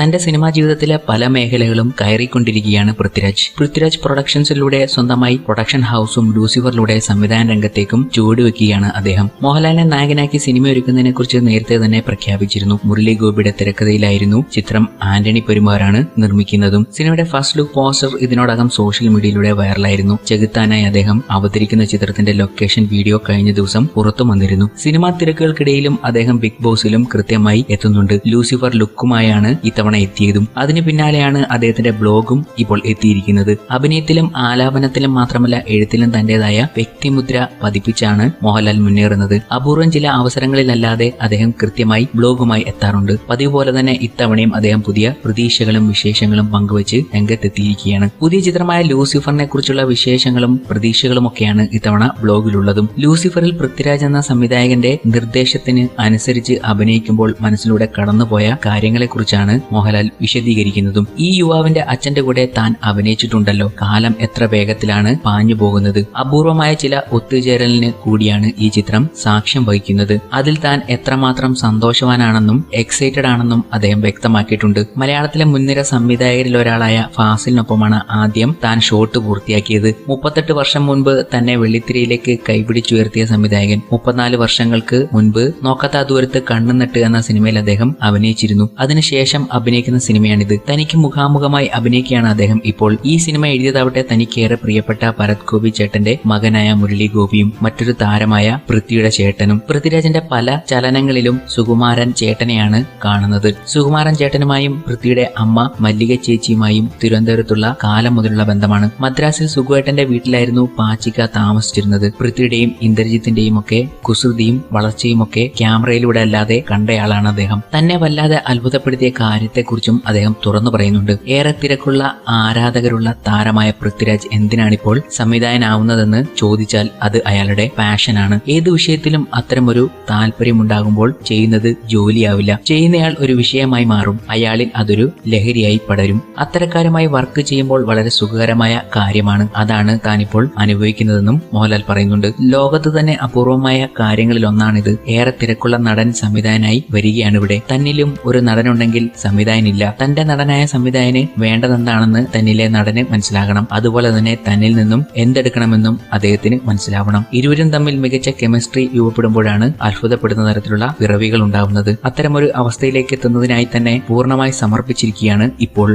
തന്റെ സിനിമാ ജീവിതത്തിലെ പല മേഖലകളും കയറിക്കൊണ്ടിരിക്കുകയാണ് പൃഥ്വിരാജ്. പൃഥ്വിരാജ് പ്രൊഡക്ഷൻസിലൂടെ സ്വന്തമായി പ്രൊഡക്ഷൻ ഹൗസും ലൂസിഫറിലൂടെ സംവിധാന രംഗത്തേക്കും ചുവടുവെക്കുകയാണ് അദ്ദേഹം. മോഹൻലാലിനെ നായകനാക്കി സിനിമ ഒരുക്കുന്നതിനെ കുറിച്ച് നേരത്തെ തന്നെ പ്രഖ്യാപിച്ചിരുന്നു. മുരളി ഗോപിയുടെ തിരക്കഥയിലായിരുന്നു ചിത്രം ആന്റണി പെരുമാറാണ് നിർമ്മിക്കുന്നതും. സിനിമയുടെ ഫസ്റ്റ് ലുക്ക് പോസ്റ്റർ ഇതിനോടകം സോഷ്യൽ മീഡിയയിലൂടെ വൈറലായിരുന്നു. ചെകുത്താനായി അദ്ദേഹം അവതരിക്കുന്ന ചിത്രത്തിന്റെ ലൊക്കേഷൻ വീഡിയോ കഴിഞ്ഞ ദിവസം പുറത്തു വന്നിരുന്നു. സിനിമാ തിരക്കുകൾക്കിടയിലും അദ്ദേഹം ബിഗ് ബോസിലും കൃത്യമായി എത്തുന്നുണ്ട്. ലൂസിഫർ ലുക്കുമായാണ് ഇത്തവണ എത്തിയതും അതിന് പിന്നാലെയാണ് അദ്ദേഹത്തിന്റെ ബ്ലോഗും ഇപ്പോൾ എത്തിയിരിക്കുന്നത്. അഭിനയത്തിലും ആലാപനത്തിലും മാത്രമല്ല എഴുത്തിലും തന്റേതായ വ്യക്തിമുദ്ര പതിപ്പിച്ചാണ് മോഹൻലാൽ മുന്നേറുന്നത്. അപൂർവം ചില അവസരങ്ങളിലല്ലാതെ അദ്ദേഹം കൃത്യമായി ബ്ലോഗുമായി എത്താറുണ്ട്. പതിവ് പോലെ തന്നെ ഇത്തവണയും അദ്ദേഹം പുതിയ പ്രതീക്ഷകളും വിശേഷങ്ങളും പങ്കുവച്ച് രംഗത്തെത്തിയിരിക്കുകയാണ്. പുതിയ ചിത്രമായ ലൂസിഫറിനെ കുറിച്ചുള്ള വിശേഷങ്ങളും പ്രതീക്ഷകളും ഒക്കെയാണ് ഇത്തവണ ബ്ലോഗിലുള്ളതും. ലൂസിഫറിൽ പൃഥ്വിരാജ് എന്ന സംവിധായകന്റെ നിർദ്ദേശത്തിന് അനുസരിച്ച് അഭിനയിക്കുമ്പോൾ മനസ്സിലൂടെ കടന്നുപോയ കാര്യങ്ങളെക്കുറിച്ചാണ് മോഹൻലാൽ വിശദീകരിക്കുന്നതും ഈ യുവാവിന്റെ അച്ഛന്റെ കൂടെ താൻ അഭിനയിച്ചിട്ടുണ്ടല്ലോ. കാലം എത്ര വേഗത്തിലാണ് പാഞ്ഞു പോകുന്നത്. അപൂർവമായ ചില ഒത്തുചേരലിന് കൂടിയാണ് ഈ ചിത്രം സാക്ഷ്യം വഹിക്കുന്നത്. അതിൽ താൻ എത്രമാത്രം സന്തോഷവാനാണെന്നും എക്സൈറ്റഡ് ആണെന്നും അദ്ദേഹം വ്യക്തമാക്കിയിട്ടുണ്ട്. മലയാളത്തിലെ മുൻനിര സംവിധായകരിൽ ഒരാളായ ഫാസിലിനൊപ്പമാണ് ആദ്യം താൻ ഷോട്ട് പൂർത്തിയാക്കിയത്. മുപ്പത്തെട്ട് വർഷം മുൻപ് തന്നെ വെള്ളിത്തിരയിലേക്ക് കൈപിടിച്ചുയർത്തിയ സംവിധായകൻ. മുപ്പത്തിനാല് വർഷങ്ങൾക്ക് മുൻപ് നോക്കാത്ത ദൂരത്ത് കണ്ണുനട്ട് എന്ന സിനിമയിൽ അദ്ദേഹം അഭിനയിച്ചിരുന്നു. അതിനുശേഷം അഭിനയിക്കുന്ന സിനിമയാണിത്. തനിക്ക് മുഖാമുഖമായി അഭിനയിക്കുകയാണ് അദ്ദേഹം. ഇപ്പോൾ ഈ സിനിമ എഴുതിയതാവട്ടെ തനിക്കേറെ പ്രിയപ്പെട്ട ഭരത് ഗോപി ചേട്ടന്റെ മകനായ മുരളി ഗോപിയും മറ്റൊരു താരമായ പൃഥ്വിയുടെ ചേട്ടനും. പൃഥ്വിരാജിന്റെ പല ചലനങ്ങളിലും സുകുമാരൻ ചേട്ടനെയാണ് കാണുന്നത്. സുകുമാരൻ ചേട്ടനുമായും പൃഥ്വിയുടെ അമ്മ മല്ലിക ചേച്ചിയുമായും തിരുവനന്തപുരത്തുള്ള കാലം മുതലുള്ള ബന്ധമാണ്. മദ്രാസിൽ സുഖുവേട്ടന്റെ വീട്ടിലായിരുന്നു പാച്ചിക്ക താമസിച്ചിരുന്നത്. പൃഥ്വിയുടെയും ഇന്ദ്രജിത്തിന്റെയും ഒക്കെ കുസൃതിയും വളർച്ചയും ഒക്കെ ക്യാമറയിലൂടെ അല്ലാതെ കണ്ടയാളാണ് അദ്ദേഹം. തന്നെ വല്ലാതെ അത്ഭുതപ്പെടുത്തിയ കാര്യത്തെക്കുറിച്ചും അദ്ദേഹം തുറന്നു പറയുന്നുണ്ട്. ഏറെ തിരക്കുള്ള ആരാധകരുള്ള താരമായ പൃഥ്വിരാജ് എന്തിനാണിപ്പോൾ സംവിധായകനാവുന്നതെന്ന് ചോദിച്ചാൽ അത് അയാളുടെ പാഷനാണ്. ഏത് വിഷയത്തിലും അത്തരമൊരു താല്പര്യമുണ്ടാകുമ്പോൾ ചെയ്യുന്നത് ജോലിയാവില്ല. ചെയ്യുന്നയാൾ ഒരു വിഷയമായി മാറും. അയാളിൽ അതൊരു ലഹരിയായി പടരും. അത്തരക്കാരുമായി വർക്ക് ചെയ്യുമ്പോൾ വളരെ സുഖകരമായ കാര്യമാണ്. അതാണ് താനിപ്പോൾ അനുഭവിക്കുന്നതെന്നും മോഹൻലാൽ പറയുന്നുണ്ട്. ലോകത്ത് തന്നെ അപൂർവമായ കാര്യങ്ങളിൽ ഒന്നാണിത് ഏറെ തിരക്കുള്ള നടൻ സംവിധായകനായി വരികയാണ് ഇവിടെ തന്നിലും ഒരു നടനുണ്ടെങ്കിൽ സംവിധായകനില്ല. തന്റെ നടനായ സംവിധായന് വേണ്ടതെന്താണെന്ന് തന്നിലെ നടന് മനസ്സിലാകണം. അതുപോലെ തന്നെ തന്നിൽ നിന്നും എന്തെടുക്കണമെന്നും അദ്ദേഹത്തിന് മനസ്സിലാവണം. ഇരുവരും തമ്മിൽ മികച്ച കെമിസ്ട്രി രൂപപ്പെടുമ്പോഴാണ് അത്ഭുതപ്പെടുന്ന തരത്തിലുള്ള പിറവികൾ ഉണ്ടാവുന്നത്. അത്തരമൊരു അവസ്ഥയിലേക്ക് എത്തുന്നതിനായി തന്നെ പൂർണമായി സമർപ്പിച്ചിരിക്കുകയാണ് ഇപ്പോൾ.